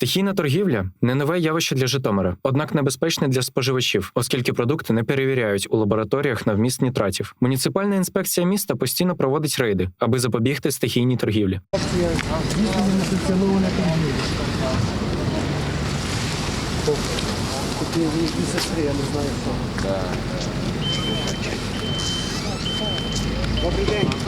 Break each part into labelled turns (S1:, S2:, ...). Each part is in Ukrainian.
S1: Стихійна торгівля не нове явище для Житомира, однак небезпечне для споживачів, оскільки продукти не перевіряють у лабораторіях на вміст нітратів. Муніципальна інспекція міста постійно проводить рейди, аби запобігти стихійній торгівлі.
S2: Я не знаю хто. Добрий день.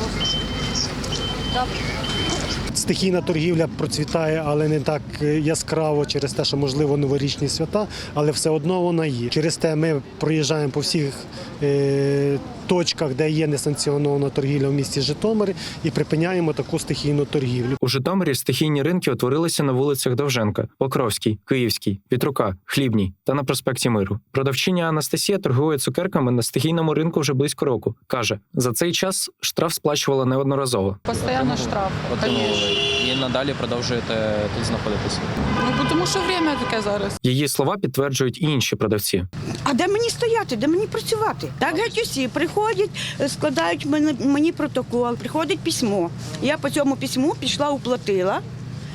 S2: Стихійна торгівля процвітає, але не так е, яскраво через те, що можливо новорічні свята, але все одно вона є. Через те ми проїжджаємо по всіх е, точках, де є несанкціонована торгівля в місті Житомирі, і припиняємо таку стихійну торгівлю.
S1: У Житомирі стихійні ринки утворилися на вулицях Довженка, Покровській, Київській, Вітрука, Хлібній та на проспекті Миру. Продавчиня Анастасія торгує цукерками на стихійному ринку вже близько року. каже, за цей час штраф сплачувала неодноразово.
S3: Постоянно штраф,
S4: і надалі продовжуєте тут знаходитися.
S3: Ну, тому що время таке зараз.
S1: Її слова підтверджують і інші продавці.
S5: А де мені стояти, де мені працювати? Так геть усі приходять, е, складають мені, мені протокол, приходить письмо. Я по цьому письму пішла, уплатила.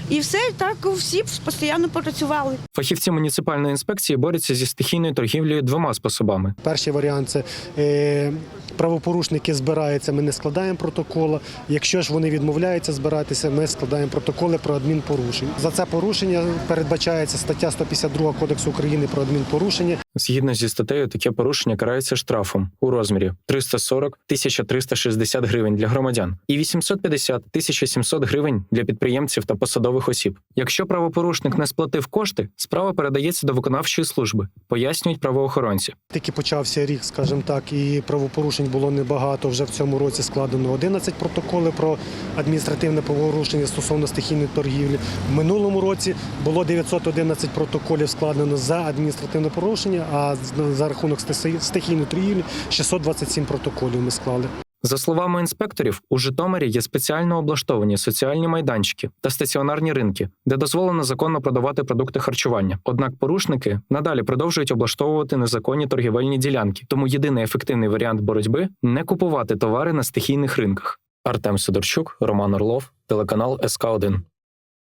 S5: І все так всі постійно працювали.
S1: Фахівці муніципальної інспекції борються зі стихійною торгівлею двома способами:
S2: Перший варіант це е, правопорушники збираються, ми не складаємо протокола. Якщо ж вони відмовляються збиратися, ми складаємо протоколи про адмінпорушення. За це порушення передбачається стаття 152 Кодексу України про адмінпорушення.
S1: Згідно зі статтею, таке порушення карається штрафом у розмірі 340 1360 гривень для громадян і 850 1700 гривень для підприємців та посадових осіб. Якщо правопорушник не сплатив кошти, справа передається до виконавчої служби, пояснюють правоохоронці.
S2: Тільки почався рік, скажімо так, і правопорушень було небагато. Вже в цьому році складено 11 протоколів про адміністративне правопорушення стосовно стихійної торгівлі. В минулому році було 911 протоколів складено за адміністративне порушення, а за рахунок стихі- стихійної торгівлі 627 протоколів ми склали.
S1: За словами інспекторів, у Житомирі є спеціально облаштовані соціальні майданчики та стаціонарні ринки, де дозволено законно продавати продукти харчування. Однак порушники надалі продовжують облаштовувати незаконні торгівельні ділянки. Тому єдиний ефективний варіант боротьби не купувати товари на стихійних ринках. Артем Сидорчук, Роман Орлов, телеканал СК 1